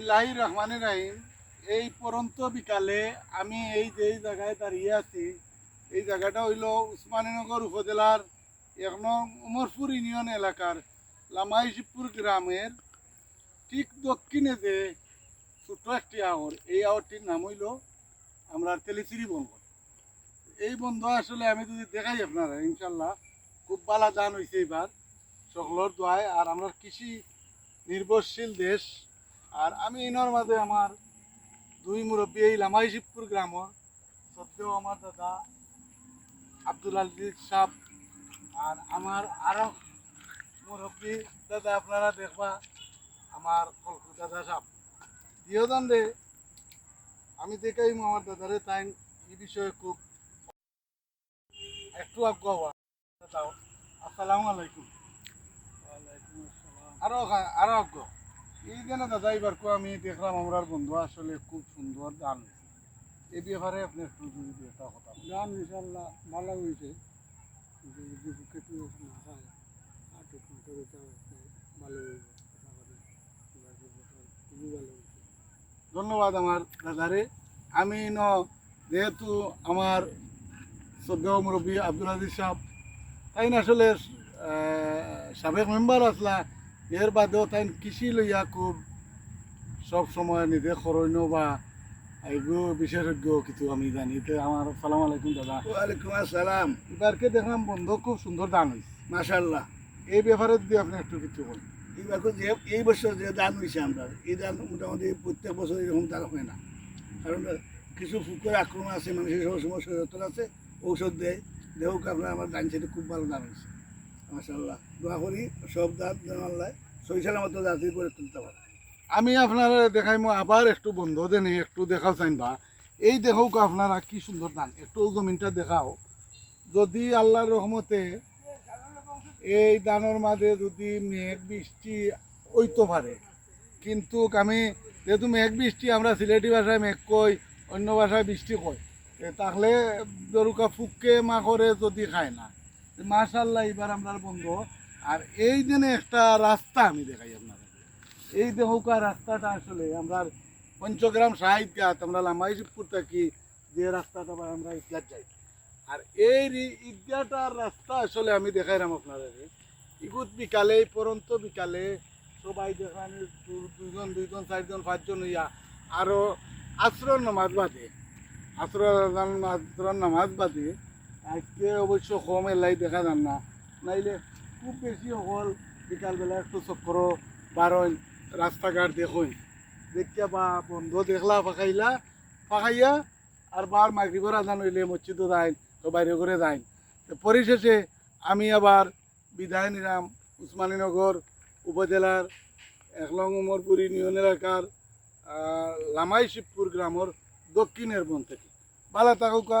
বিসমিল্লাহ রহমান রাহিম। এই পরন্ত বিকালে আমি এই যে জায়গায় দাঁড়িয়ে আছি, এই জায়গাটা হইল উসমানীনগর উপজেলার এক নং উমরপুর ইউনিয়ন এলাকার লামাইশিবপুর গ্রামের ঠিক দক্ষিণে যে ছোট্ট একটি আওর। এই আওরটির নাম হইল আমরা তেলিচিরি বন্ধ এই বন্ধ আসলে আমি যদি দেখাই আপনারা ইনশাল্লাহ খুব বালা দান হয়েছে এবার। সকলের দোয়ায় আর আমরা কৃষি নির্ভরশীল দেশ। আর আমি ইনর মাঝে আমার দুই মুরব্বী এই লামাইশিবপুর গ্রামর। সত্ত্বেও আমার দাদা আব্দুল আজিজ সাহ আর আমার আরও মুরব্বী দাদা আপনারা দেখবা আমার কলকু দাদা সাহ। দিওদান রে আমি দেখাই আমার দাদারে তাই এই বিষয়ে খুব একটু দাদাও আসসালামু আলাইকুম। আরও আরও অজ্ঞ এই যেন দাদা এবার আমি দেখলাম আমার বন্ধু আসলে খুব সুন্দর গান। এই ব্যাপারে আপনি একটু যদি একটা কথা গান ইনশাল্লাহ ভালো হয়েছে। কিন্তু যদি কেটু না হয় আর ঠিক মতো হইতে হবে, ভালো হইব আশা করি এবার যে বছর খুবই ভালো হয়েছে। ধন্যবাদ আমার দাদারে। আমি ন যেহেতু আমার শ্রদ্ধেয় মুরব্বী আব্দুল আজিজ সাহেব তাই না আসলে সাবেক মেম্বার আসলা এর বাদেও তাই কৃষি লইয়া খুব সব সময় নিজে খরণ বা এইগু বিশেষজ্ঞ কিছু আমি জানি। তো আমার সালাম আলাইকুম দাদা। ওয়ালাইকুম আসসালাম। এবারকে দেখলাম বন্ধ খুব সুন্দর দান হয়েছে মাশাল্লাহ এই ব্যাপারে যদি আপনি একটু কিছু বলেন। এইবার যে এই বছর যে দান হয়েছে আমরা এই দান মোটামুটি প্রত্যেক বছর এরকম দান হয় না। কারণ কিছু ফুকের আক্রমণ আছে মানুষের সব সময় সচেতন আছে ঔষধ দেয়। দেহকে আপনার আমার দান সেটা খুব ভালো দান হয়েছে মাশাল্লাহ দোয়া করি সব দাঁত আল্লাহ সৈশালের মতো দাঁতি করে তুলতে পারে। আমি আপনারা দেখাইমো, আবার একটু বন্ধ দেন, একটু দেখাও চাইবা এই দেখাও আপনারা, কি সুন্দর দান একটু জমিনটা দেখাও। যদি আল্লাহর রহমতে এই দানের মাঝে যদি মেঘ বৃষ্টি হইতে পারে, কিন্তু আমি যেহেতু মেঘ বৃষ্টি, আমরা সিলেটি ভাষায় মেঘ কই, অন্য ভাষায় বৃষ্টি কই তাহলে দরুকা ফুককে মাখরে যদি খায় না। মাশাল্লাহ এবার আমরা বন্ধ আর এই দিনে একটা রাস্তা আমি দেখাই আপনারা এই দেহকা রাস্তাটা আসলে আমরা পঞ্চগ্রাম সাহিত্যঘাট আমরা লামাইশিবপুর থাকি যে রাস্তাটা বা আমরা ঈদগাহ যাই। আর এই ঈদগাহটার রাস্তা আসলে আমি দেখাইলাম আপনারা ইগুত বিকালে পরন্ত বিকালে সবাই দেখান দুইজন দুইজন, চারজন, পাঁচজন হইয়া আরও আশ্রয় নামাজ বাদে আশ্রয় আশ্রয় নামাজ বাদে আজকে অবশ্য কম এলাই দেখা যান না। নাইলে খুব বেশি হল বিকালবেলা একটু চক্র বারোই রাস্তাঘাট দেখুন দেখিয়া বা বন্ধ দেখলা, ফাঁকাইলা, ফাঁকাইয়া আর বার মাগরিবর আজান হইলে মসজিদও যাইন তো বাইরে করে যাইন পরিশেষে আমি আবার বিদায় নিলাম উসমানীনগর উপজেলার একলং উমরপুর ইউনিয়ন এলাকার লামাই শিবপুর গ্রামের দক্ষিণের বন থেকে। ভালো থাকুকা